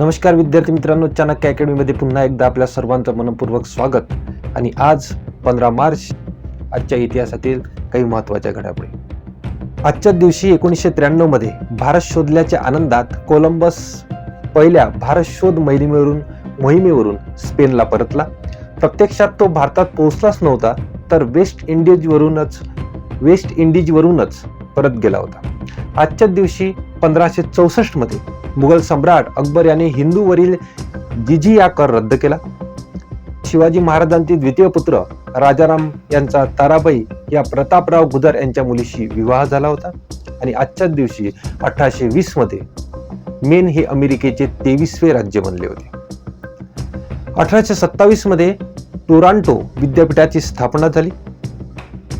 नमस्कार विद्यार्थी मित्रांनो चाणक्य अकॅडमीमध्ये पुन्हा एकदा आपल्या सर्वांचं मनपूर्वक स्वागत. आणि आज पंधरा मार्च आजच्या इतिहासातील काही महत्त्वाच्या घडामोडी. आजच्या दिवशी एकोणीसशे त्र्याण्णवमध्ये भारत शोधल्याच्या आनंदात कोलंबस पहिल्या भारत शोध मोहिमेवरून मोहिमेवरून स्पेनला परतला. प्रत्यक्षात तो भारतात पोहोचलाच नव्हता तर वेस्ट इंडिजवरूनच वेस्ट इंडिजवरूनच परत गेला होता. आजच्या दिवशी पंधराशे चौसष्टमध्ये मुघल सम्राट अकबर याने हिंदूवरील जिजी या कर रद्द केला. शिवाजी महाराजांचे द्वितीय पुत्र राजाराम यांचा ताराबाई या प्रतापराव गुजर यांच्या मुलीशी विवाह झाला होता. आणि आजच्याच दिवशी अठराशे वीसमध्ये मेन हे अमेरिकेचे तेवीसवे राज्य बनले होते. अठराशे सत्तावीसमध्ये टोरांटो विद्यापीठाची स्थापना झाली.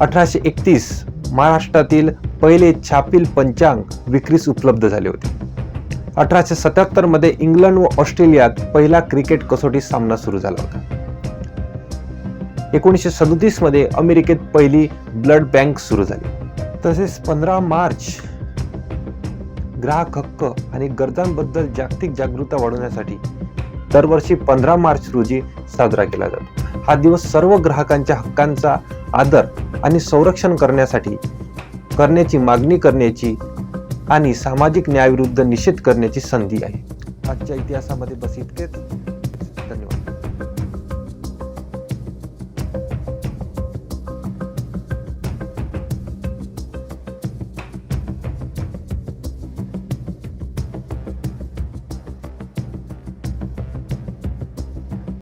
अठराशे एकतीस महाराष्ट्रातील पहिले छापील पंचांग विक्रीस उपलब्ध झाले होते. अठराशे सत्याहत्तरमध्ये इंग्लंड व ऑस्ट्रेलियात पहिला क्रिकेट कसोटी सामना सुरू झाला होता. एकोणीसशे सदोतीसमध्ये अमेरिकेत पहिली ब्लड बँक सुरू झाली. तसेच पंधरा मार्च ग्राहक हक्क आणि गरजांबद्दल जागतिक जागरूकता वाढवण्यासाठी दरवर्षी पंधरा मार्च रोजी साजरा केला जातो. हा दिवस सर्व ग्राहकांच्या हक्कांचा आदर आणि संरक्षण करण्यासाठी करण्याची मागणी करण्याची आणि सामाजिक न्यायाविरुद्ध निषेध करण्याची संधी आहे. आजच्या इतिहासामध्ये बस इतकेच. धन्यवाद.